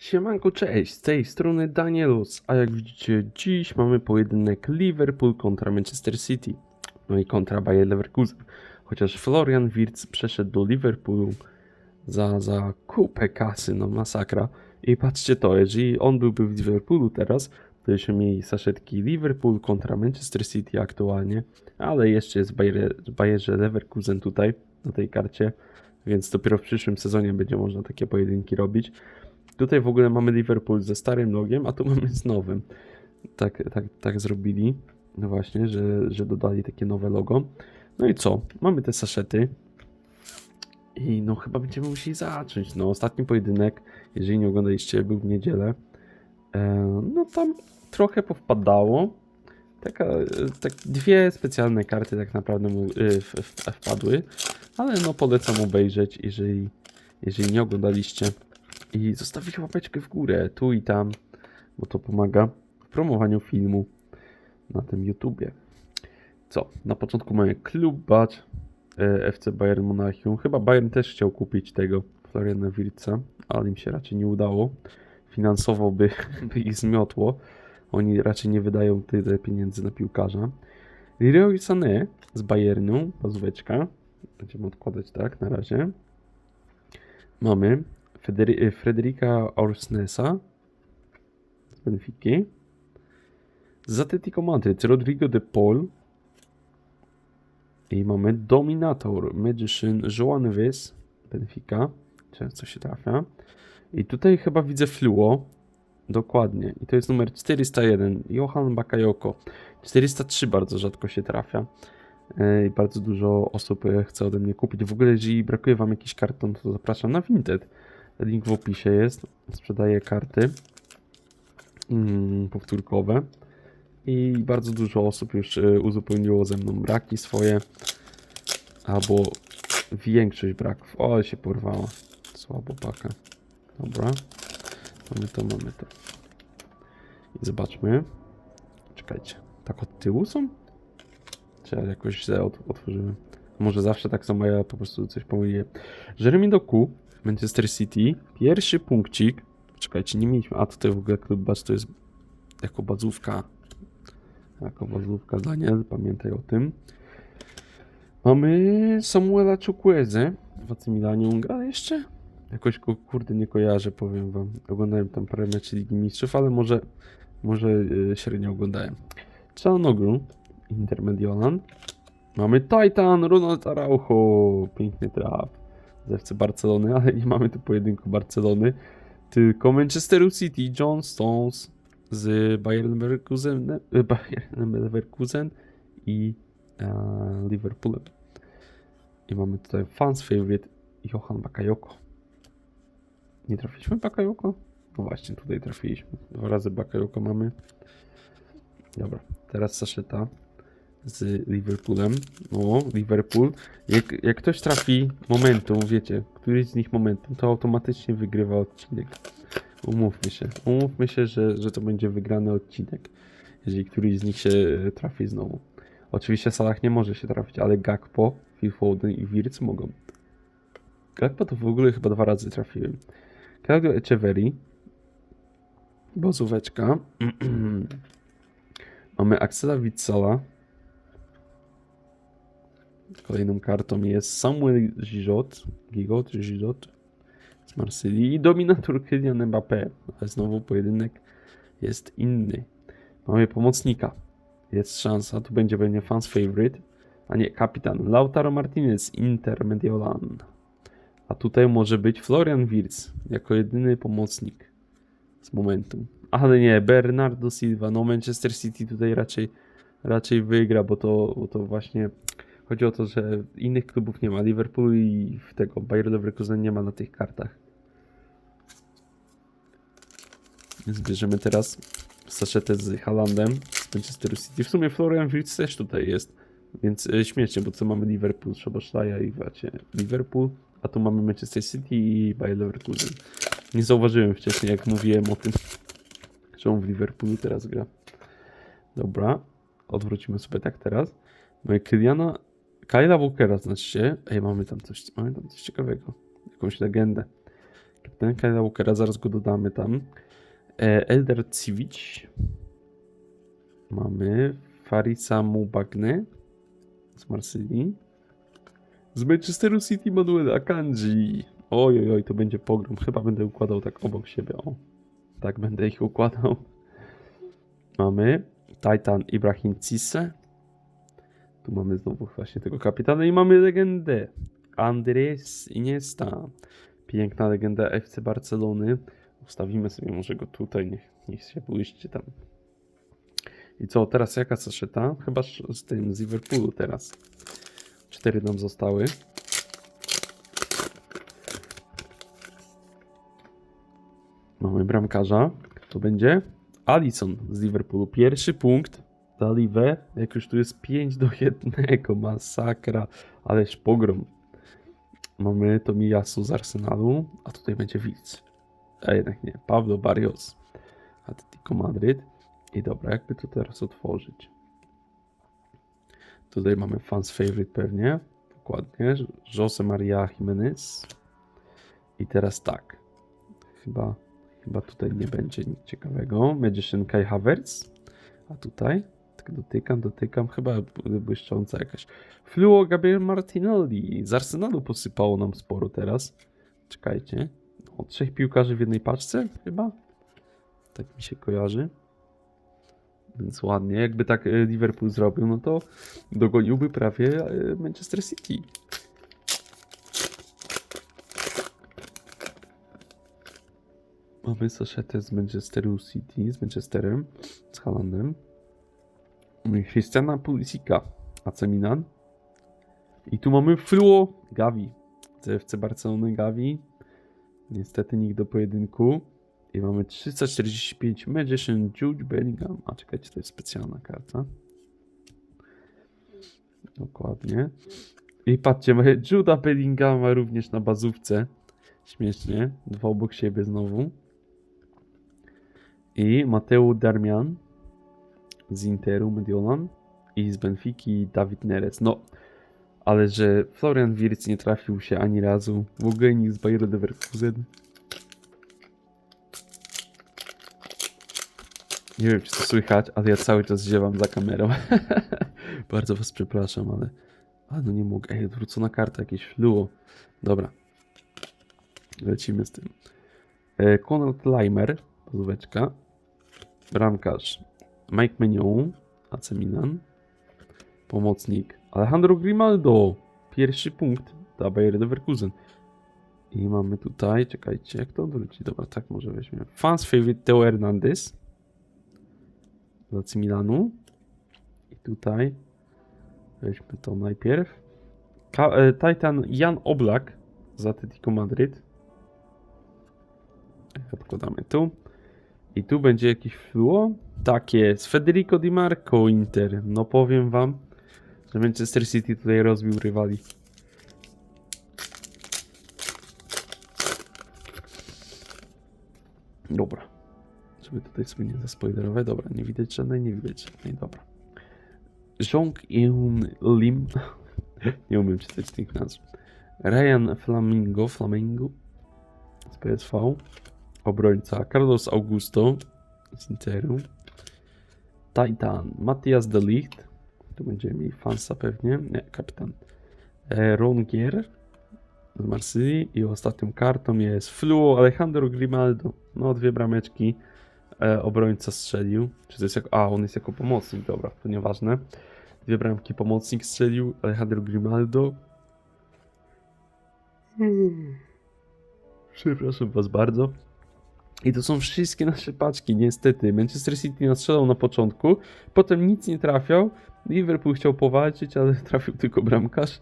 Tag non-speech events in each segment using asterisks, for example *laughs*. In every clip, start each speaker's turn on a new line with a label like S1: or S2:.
S1: Siemanko, cześć, z tej strony Danielus, a jak widzicie dziś mamy pojedynek Liverpool kontra Manchester City, no i kontra Bayer Leverkusen, chociaż Florian Wirtz przeszedł do Liverpoolu za, za kupę kasy, no masakra i patrzcie to, jeżeli on byłby w Liverpoolu teraz, to byśmy mieli saszetki Liverpool kontra Manchester City aktualnie, ale jeszcze jest Bayer, Bayerze Leverkusen tutaj, na tej karcie, więc dopiero w przyszłym sezonie będzie można takie pojedynki robić. Tutaj w ogóle mamy Liverpool ze starym logiem, a tu mamy z nowym. Tak, tak, tak zrobili. No właśnie, że, że dodali takie nowe logo. No i co? Mamy te saszety. I no chyba będziemy musieli zacząć. No ostatni pojedynek, jeżeli nie oglądaliście, był w niedzielę. E, no tam trochę powpadało. Taka, e, tak dwie specjalne karty tak naprawdę mu w, wpadły. Ale no polecam obejrzeć, jeżeli, jeżeli nie oglądaliście i zostawić łapeczkę w górę tu i tam, bo to pomaga w promowaniu filmu na tym YouTubie. Co? Na początku mamy klub Badge e, FC Bayern Monachium. Chyba Bayern też chciał kupić tego Floriana Wirtza, ale im się raczej nie udało. Finansowo by, *laughs* by ich zmiotło. Oni raczej nie wydają tyle pieniędzy na piłkarza. Leroy Sané z Bayernu, bazóweczka. Będziemy odkładać tak na razie. Mamy Federi- Frederica Orsnesa z Benfiki. Z Atletico Madryt Rodrigo de Paul. I mamy Dominator Magician Joan Neves Benfica. Często się trafia. I tutaj chyba widzę Fluo. Dokładnie. I to jest numer 401. Johan Bakayoko. 403 bardzo rzadko się trafia. E, I bardzo dużo osób e, chce ode mnie kupić. W ogóle, jeżeli brakuje Wam jakiś karton, to zapraszam na Vinted. Link w opisie jest. Sprzedaję karty mm, powtórkowe. I bardzo dużo osób już e, uzupełniło ze mną braki swoje. Albo większość braków. O, się porwała. Słabo paka. Dobra. Mamy to, mamy to. I zobaczmy. Czekajcie. Tak od tyłu są? Czy ja jakoś źle ot- otworzyłem? Może zawsze tak samo, ja po prostu coś pomyliłem. Jeremy Doku, Manchester City. Pierwszy punkcik. Czekajcie, nie mieliśmy. A tutaj w ogóle klub Bacz to jest jako bazówka. Jako bazówka Daniel, pamiętaj o tym. Mamy Samuela Chukwueze w AC Milanie. On gra jeszcze? Jakoś go kurde nie kojarzę, powiem wam. Oglądałem tam parę meczy Ligi Mistrzów, ale może, może yy, średnio oglądałem. Czarnogru, Intermediolan. Mamy Titan, Ronald Araujo. Piękny traf FC Barcelony, *laughs* ale nie mamy tu pojedynku Barcelony, tylko Manchesteru City, John Stones z Bayern Leverkusen, e, Bayern Leverkusen i e, Liverpoolem. I mamy tutaj fans favorite Johan Bakayoko. Nie trafiliśmy Bakayoko? No właśnie, tutaj trafiliśmy. Dwa razy Bakayoko mamy. Dobra, teraz Saszeta z Liverpoolem. O, Liverpool. Jak, jak ktoś trafi momentum, wiecie, któryś z nich momentum, to automatycznie wygrywa odcinek. Umówmy się. Umówmy się, że, że to będzie wygrany odcinek. Jeżeli któryś z nich się e, trafi znowu. Oczywiście Salah nie może się trafić, ale Gakpo, Phil Foden i Wirtz mogą. Gakpo to w ogóle chyba dwa razy trafiłem. Claudio Echeverri. Bozóweczka. *clears throat* Mamy Axela Witsala. Kolejną kartą jest Samuel Gigot, Gigot, Gigot z Marsylii i dominator Kylian Mbappé. Ale znowu pojedynek jest inny. Mamy pomocnika. Jest szansa, tu będzie pewnie fans favorite, a nie kapitan. Lautaro Martinez, Inter Mediolan. A tutaj może być Florian Wirtz jako jedyny pomocnik z momentum. Ale nie, Bernardo Silva, no Manchester City tutaj raczej, raczej wygra, bo to, bo to właśnie chodzi o to, że innych klubów nie ma. Liverpool i tego Bayer Leverkusen nie ma na tych kartach. Więc bierzemy teraz saszetę z Haalandem z Manchester City. W sumie Florian Wirtz też tutaj jest, więc e, śmiesznie, bo co mamy Liverpool, Szoboszlaja i właśnie Liverpool, a tu mamy Manchester City i Bayer Leverkusen. Nie zauważyłem wcześniej, jak mówiłem o tym, że on w Liverpoolu teraz gra. Dobra, odwrócimy sobie tak teraz. Mamy Kyliana, Kyla Walkera, znaczy się. Ej, mamy tam coś, mamy tam coś ciekawego. Jakąś legendę. Kapitan Kyla Walkera, zaraz go dodamy tam. E, Elder Civic. Mamy Farisa Mubagne z Marsylii. Z Manchesteru City Manuel Akanji. Oj, oj, oj, to będzie pogrom. Chyba będę układał tak obok siebie. O, tak będę ich układał. Mamy Titan Ibrahim Cisse. Tu mamy znowu właśnie tego kapitana i mamy legendę. Andres Iniesta. Piękna legenda FC Barcelony. Ustawimy sobie może go tutaj, niech, niech się błyszczy tam. I co, teraz jaka saszyta? Chyba z tym, z Liverpoolu teraz. Cztery nam zostały. Mamy bramkarza. Kto będzie? Alisson z Liverpoolu. Pierwszy punkt Live. Jak już tu jest 5 do 1. Masakra. Ależ pogrom. Mamy Tomiyasu z Arsenalu. A tutaj będzie Wilc. A jednak nie. Pablo Barrios. Atletico Madryt. I dobra, jakby to teraz otworzyć. Tutaj mamy fans favorite pewnie. Dokładnie. Jose Maria Jimenez. I teraz tak. Chyba, chyba tutaj nie będzie nic ciekawego. Magician Kai Havertz. A tutaj? Dotykam, dotykam. Chyba błyszcząca jakaś. Fluo Gabriel Martinelli. Z Arsenalu posypało nam sporo teraz. Czekajcie. O, trzech piłkarzy w jednej paczce chyba? Tak mi się kojarzy. Więc ładnie. Jakby tak e, Liverpool zrobił, no to dogoniłby prawie e, Manchester City. Mamy saszetę z Manchesteru City, z Manchesterem, z Halandem. Christiana Pulisika, AC Milan. I tu mamy Fluo Gavi, z FC Barcelony Gavi. Niestety nikt do pojedynku. I mamy 345 Magician Jude Bellingham. A czekajcie, to jest specjalna karta. Dokładnie. I patrzcie, mamy Juda Bellinghama również na bazówce. Śmiesznie. Dwa obok siebie znowu. I Mateo Darmian z Interu Mediolan. I z Benfiki Dawid Neres. No, ale że Florian Wirtz nie trafił się ani razu. W ogóle nikt z Bayer Leverkusen. Nie wiem, czy to słychać, ale ja cały czas ziewam za kamerą. *laughs* Bardzo was przepraszam, ale... Ale no nie mogę. Ej, odwrócona karta, jakieś fluo. Dobra. Lecimy z tym. E, Konrad Leimer, pozóweczka. Bramkarz Mike Menion, AC Milan. Pomocnik Alejandro Grimaldo. Pierwszy punkt dla Bayer Leverkusen. I mamy tutaj, czekajcie, jak to odwrócić? Dobra, tak może weźmiemy. Fans favorite Teo Hernandez z AC Milanu. I tutaj weźmy to najpierw. Ka e, Titan Jan Oblak z Atletico Madryt. Odkładamy tu. I tu będzie jakiś fluo. Tak jest. Federico Di Marco Inter. No powiem wam, że Manchester City tutaj rozbił rywali. Dobra. Żeby tutaj sobie nie zaspoilerować. Dobra, nie widać żadnej, nie widać żadnej. Dobra. Jong Eun Lim. *laughs* nie umiem czytać tych nazw. Ryan Flamingo, Flamingo z PSV. Obrońca Carlos Augusto z Interu. Titan Matthias de Ligt. Tu będziemy mieli fansa pewnie. Nie, kapitan. E, Rongier z Marsylii. I ostatnią kartą jest Fluo Alejandro Grimaldo. No, dwie brameczki. E, obrońca strzelił. Czy to jest jako. A, on jest jako pomocnik, dobra, to nieważne. Dwie bramki pomocnik strzelił. Alejandro Grimaldo. Przepraszam was bardzo. I to są wszystkie nasze paczki, niestety. Manchester City nastrzelał na początku, potem nic nie trafiał. Liverpool chciał powalczyć, ale *laughs* trafił tylko bramkarz.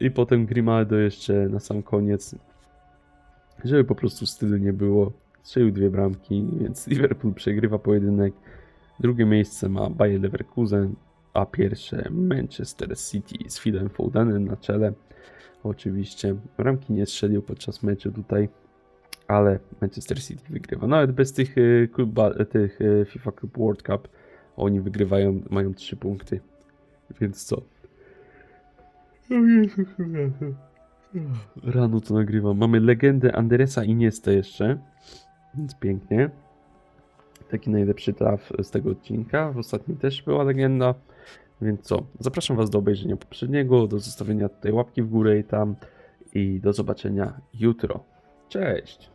S1: I potem Grimaldo jeszcze na sam koniec, żeby po prostu stylu nie było. Strzelił dwie bramki, więc Liverpool przegrywa pojedynek. Drugie miejsce ma Bayer Leverkusen, a pierwsze Manchester City z Philem Fodenem na czele. Oczywiście bramki nie strzelił podczas meczu tutaj, ale Manchester City wygrywa. Nawet bez tych, kluba, e, tych e, FIFA Club World Cup oni wygrywają, mają 3 punkty. Więc co? *laughs* Rano to nagrywam. Mamy legendę Anderesa Iniesta jeszcze, więc pięknie. Taki najlepszy traf z tego odcinka. W ostatnim też była legenda. Więc co? Zapraszam Was do obejrzenia poprzedniego, do zostawienia tutaj łapki w górę i tam i do zobaczenia jutro. Cześć!